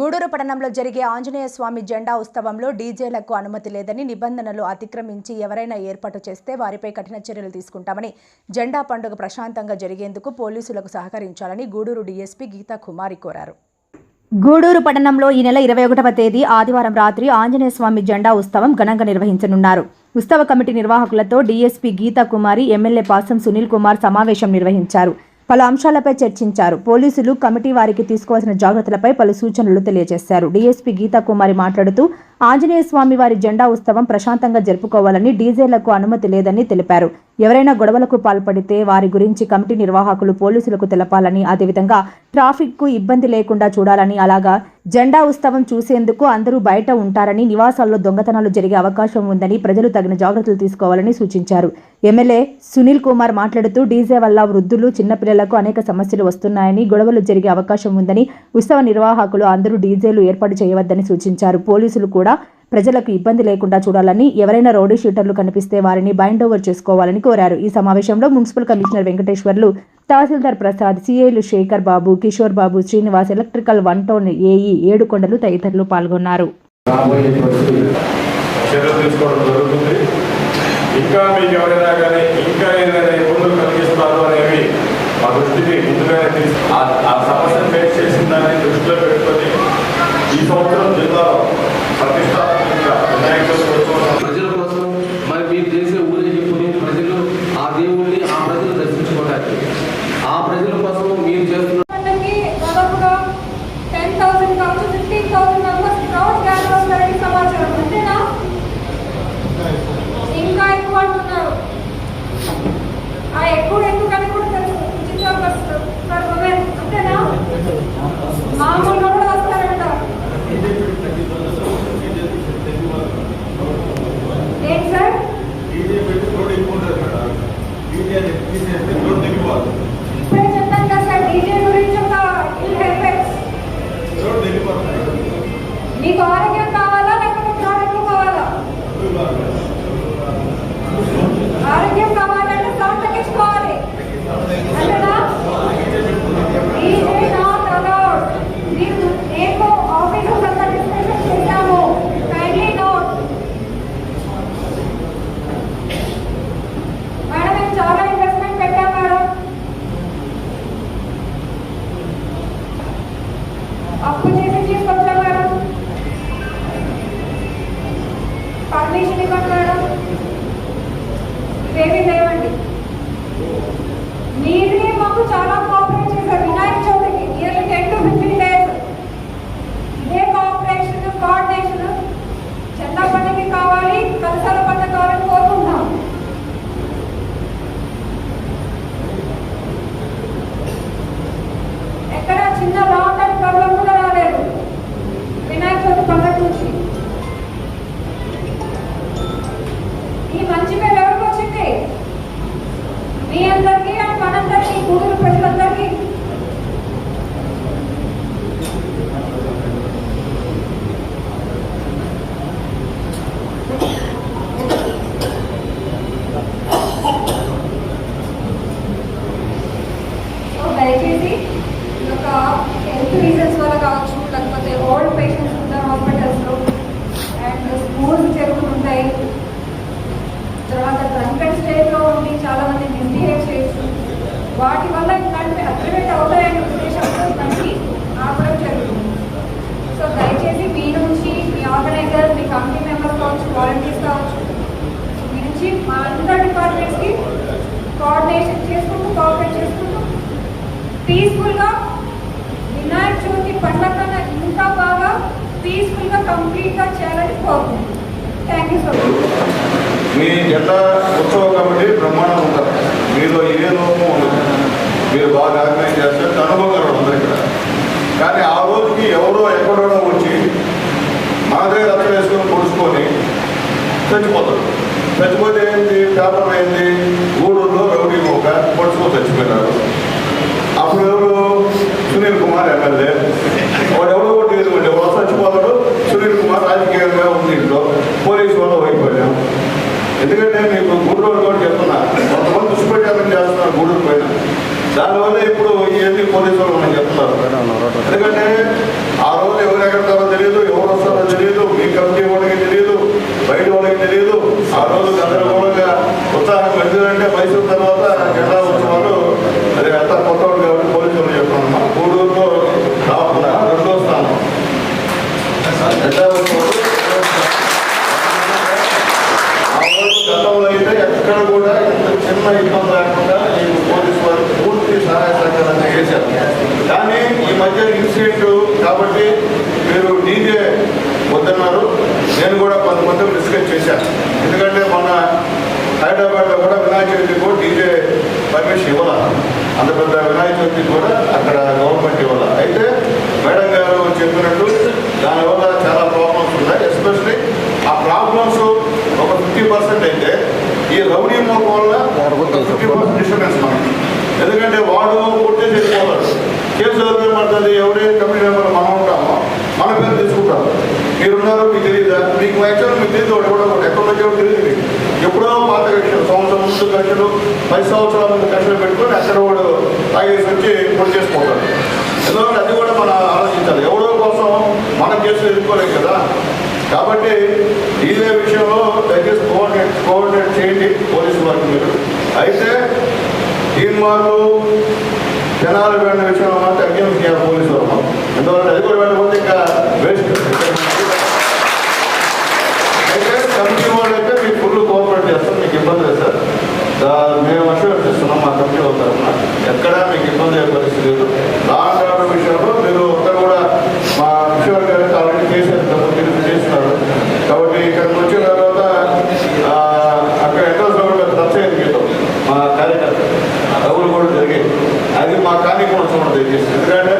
గూడూరు పట్టణంలో జరిగే ఆంజనేయ స్వామి జెండా ఉత్సవంలో డీజేలకు అనుమతి లేదని నిబంధనలు అతిక్రమించి ఎవరైనా ఏర్పాటు చేస్తే వారిపై కఠిన చర్యలు తీసుకుంటామని జెండా పండుగ ప్రశాంతంగా జరిగేందుకు పోలీసులకు సహకరించాలని గూడూరు డీఎస్పీ గీతా కుమారి కోరారు. గూడూరు పట్టణంలో ఈ నెల ఇరవై ఒకటవ తేదీ ఆదివారం రాత్రి ఆంజనేయ స్వామి జెండా ఉత్సవం ఘనంగా నిర్వహించనున్నారు. ఉత్సవ కమిటీ నిర్వాహకులతో డీఎస్పీ గీతా కుమారి ఎమ్మెల్యే పాసం సునీల్ కుమార్ సమావేశం నిర్వహించారు. పలు అంశాలపై చర్చించారు. పోలీసులు కమిటీ వారికి తీసుకోవాల్సిన జాగ్రత్తలపై పలు సూచనలు తెలియజేశారు. డీఎస్పీ గీతా కుమారి మాట్లాడుతూ ఆంజనేయ స్వామి వారి జెండా ఉత్సవం ప్రశాంతంగా జరుపుకోవాలని డీజేలకు అనుమతి లేదని తెలిపారు. ఎవరైనా గొడవలకు పాల్పడితే వారి గురించి కమిటీ నిర్వాహకులు పోలీసులకు తెలపాలని అదేవిధంగా ట్రాఫిక్కు ఇబ్బంది లేకుండా చూడాలని అలాగా జెండా ఉత్సవం చూసేందుకు అందరూ బయట ఉంటారని నివాసాల్లో దొంగతనాలు జరిగే అవకాశం ఉందని ప్రజలు తగిన జాగ్రత్తలు తీసుకోవాలని సూచించారు. ఎమ్మెల్యే సునీల్ కుమార్ మాట్లాడుతూ డీజే వల్ల వృద్ధులు చిన్నపిల్లలకు అనేక సమస్యలు వస్తున్నాయని గొడవలు జరిగే అవకాశం ఉందని ఉత్సవ నిర్వాహకులు అందరూ డీజేలు ఏర్పాటు చేయవద్దని సూచించారు. పోలీసులు కూడా ప్రజలకు ఇబ్బంది లేకుండా చూడాలని ఎవరైనా రోడ్డు షీటర్లు కనిపిస్తే వారిని బైండ్ ఓవర్ చేసుకోవాలని కోరారు. ఈ సమావేశంలో మున్సిపల్ కమిషనర్ వెంకటేశ్వర్లు తహసీల్దార్ Prasad సిఐలు Sekhar Babu Kishore Babu Srinivas electrical one town AE Yedukondalu తదితరులు పాల్గొన్నారు. ఇంకా మీకు ఎవరైనా కానీ ఇంకా ఏదైనా ఇబ్బందులు కలిగిస్తారు అనేవి మా దృష్టికి ముందుగానే ఆ సమస్యను ఫేస్ చేసిన దాన్ని దృష్టిలో పెట్టుకొని ఈ సంవత్సరం జిల్లాలో ప్రతిష్టాత్మకంగా వినాయక చవితి ఉత్సవం ప్రజల కోసం మరి మీరు చేసే ఊరేగింపుని ప్రజలు ఆ దేవుణ్ణి ఆ ప్రజలు దర్శించుకోవడానికి ఆ ప్రజల కోసం మీరు చేస్తున్న వాళ్ళకి దాదాపుగా టెన్ థౌసండ్ కావచ్చు fifteen thousand members crowd gather అవుతారని సమాచారం అంతేనా ఇంకా ఎక్కువ అంటున్నారు ఆ ఎక్కువ ఎందుకని కూడా తెలుసు ఉచిత బస్సు ఫర్ ఉమెన్ అంతేనా మామూలుగా కూడా వస్తారంట ఏంటి సార్ ఇప్పుడే చెప్పాను కదా సార్ డీజే గురించి ఒక ఇల్ ఎఫెక్ట్స్ మీకు పర్మిషన్ ఇవ్వండి మేడం. ఇవేమీ లేవండి మీరే మాకు చాలా కోఆపరేట్ చేశారు వినాయక చవితికి yearly ten to fifteen days ఇదే కోఆపరేషన్ కోఆర్డినేషన్ చందా పండుగకి కావాలి కలసాల పండుగ కావాలని కోరుకుంటున్నాం ఎక్కడ చిన్న లాంగ్ అండ్ ప్రాబ్లం కూడా రాలేదు వినాయక చవితి పండుగ నుంచి ఈ మంచి పేరు ఎవరికి వచ్చింది మీ అందరికీ అండ్ మనందరికీ కూతురు ప్రజలందరికీ సో దయచేసి ఈ యొక్క హెల్త్ రీజన్స్ వల్ల కావచ్చు లేకపోతే ఓల్డ్ పేషెంట్స్ ఉంటారు హాస్పిటల్స్లో అండ్ స్కూల్స్ జరుగుతుంటాయి తర్వాత డ్రంకెన్ స్టేజ్లో ఉండి చాలా మంది మిస్బిహేవ్ చేయొచ్చు వాటి వల్ల ఇలాంటివి అగ్రివేట్ అవుతాయనే ఉద్దేశంతో ఇవన్నీ ఆపడం జరుగుతుంది సో దయచేసి మీ నుంచి మీ ఆర్గనైజర్ మీ కమిటీ మెంబర్స్ కావచ్చు వాలంటీర్స్ కావచ్చు మీ నుంచి మా అందరి డిపార్ట్మెంట్స్కి కోఆర్డినేషన్ చేసుకుంటూ కోఆపరేట్ చేసుకుంటూ పీస్ఫుల్గా వినాయక చవితి పండుగ కన్నా ఇంకా బాగా పీస్ఫుల్గా కంప్లీట్గా చేయాలని కోరుకుంటున్నాను థ్యాంక్ యూ సో మచ్ మీ జెండా ఉత్సవం కాబట్టి బ్రహ్మాండం ఉంటారు. మీలో ఏ లోపం ఉండదు. మీరు బాగా ఆర్గనైజ్ చేస్తారు. అనుభవం అందరు ఇక్కడ. కానీ ఆ రోజుకి ఎవరో ఎక్కడో వచ్చి మాదే రచ్చ వేసుకొని పొడుచుకొని చచ్చిపోతారు. చచ్చిపోతే ఏంటి? పేపర్ ఏంటి? గూడూరులో రౌడీ ఒక పొడుచుకొని చచ్చిపోయినారు. అప్పుడు ఎవరు? సునీల్ కుమార్ ఎమ్మెల్యే. వాడు ఎవడో ఒకటి ఎదుగుంటే ఎవరో చచ్చిపోతాడు సునీల్ కుమార్ రాజకీయంగా ఉంది ఇంట్లో పోలీసు వాళ్ళు అయిపోయాం ఎందుకంటే మీకు గూడూరు కూడా చెప్తున్నా కొంతమంది దుష్ప్రచారం చేస్తున్నారు గూడూరు పైన దానివల్ల ఇప్పుడు పోలీసు వాళ్ళు చెప్తున్నారు? ఎందుకంటే ఆ రోజు ఎవరు ఎక్కడతారో తెలియదు ఎవరు వస్తారో తెలియదు మీ కమిటీ వాళ్ళకి తెలియదు బయట వాళ్ళకి తెలియదు. ఆ రోజు గందరగోళంగా ఉత్సాహం ఎందుకంటే మైసూరు తర్వాత జెండా ఉత్సవాలు అది అంతా కొత్త వాళ్ళు కాబట్టి పోలీసులు చెప్తున్నాం గూడూరులో రాకుండా రెండో స్థానం జెండా ఉత్సవాలు ఆ రోజు గతంలో అయితే ఎక్కడ కూడా ఇంత చిన్న ఇబ్బంది లేకుండా ఈ పోలీసు వారు పూర్తి సహాయ సహకారాన్ని చేశారు కానీ ఈ మధ్య ఇన్సిడెంట్ కాబట్టి మీరు డీజే వద్దన్నారు. నేను కూడా కొంతమంది డిస్కస్ చేశాను. ఎందుకంటే మొన్న హైదరాబాద్లో కూడా వినాయక చవితికి కూడా డీజే పర్మిషన్ ఇవ్వాల? అంత పెద్ద వినాయక చవితికి కూడా అక్కడ గవర్నమెంట్ ఇవ్వాల? అయితే మేడం గారు చెప్పినట్టు దానివల్ల చాలా ప్రాబ్లమ్స్ ఉన్నాయి. ఎస్పెషలీ ఆ ప్రాబ్లమ్స్ ఒక ఫిఫ్టీ పర్సెంట్ అయితే ఈ రౌడీ మోక వల్ల ఫిఫ్టీ పర్సెంట్ డిస్టర్బెన్స్ మనకి. ఎందుకంటే వాడు కొట్టేసి వెళ్ళిపోతాడు కేసు ఎవరు ఏమంటుంది కమిటీ మెంబర్ మనం ఉంటామో మన పేరు తీసుకుంటారు. మీరున్నారో మీకు తెలియదా? మీకు యాక్చువల్ మీకు తెలియదు వాడు కూడా ఒకటి ఎక్కడ వచ్చారో తెలియదు మీకు. ఎప్పుడో పాత కక్షలు సంవత్సరం ముందు కక్షలు పది సంవత్సరాల ముందు కక్షలు పెట్టుకొని అక్కడ వాడు తాగేసి వచ్చి పొడి చేసుకుంటారు ఎందుకంటే అది కూడా మనం ఆలోచించాలి. ఎవరో కోసం మన కేసులు ఎదుర్కోలేం కదా. కాబట్టి ఇదే విషయంలో దయచేసి కోఆర్డినేట్ కోఆర్డినేట్ చేయండి పోలీసు వారికి మీరు. అయితే తీర్మానాలు జనాలు వెళ్ళిన విషయంలో మాత్రం అగ్ని చేయాలి పోలీసు వర్గం మాత్రం. ఎందుకంటే అది కూడా వెళ్ళకపోతే ఇంకా వేస్ట్ అయితే కమిటీ వాళ్ళు అయితే మీకు ఫుల్ కోఆపరేట్ చేస్తాం మీకు ఇబ్బంది లేదు సార్. మేము అష్యూరెన్స్ చేస్తున్నాం మా కమిటీ వాళ్ళ తరఫున ఎక్కడా మీకు ఇబ్బంది అయ్యే పరిస్థితి లేదు లా అండ్ ఆర్డర్ విషయంలో మీరు ఒక్కరు కూడా మా కిషోర్ గారు అయితే ఆల్రెడీ చేశారు ఇంతకుముందు మీరు చేస్తున్నారు కాబట్టి ఇక్కడికి వచ్చిన తర్వాత ఆ, అక్కడ ఎంట్రన్స్లో కూడా టచ్ అయింది మీతో మా కార్యకర్త డబ్బులు కూడా జరిగాయి అది మా కార్యక్రమం చూడండి దయచేసి ఎందుకంటే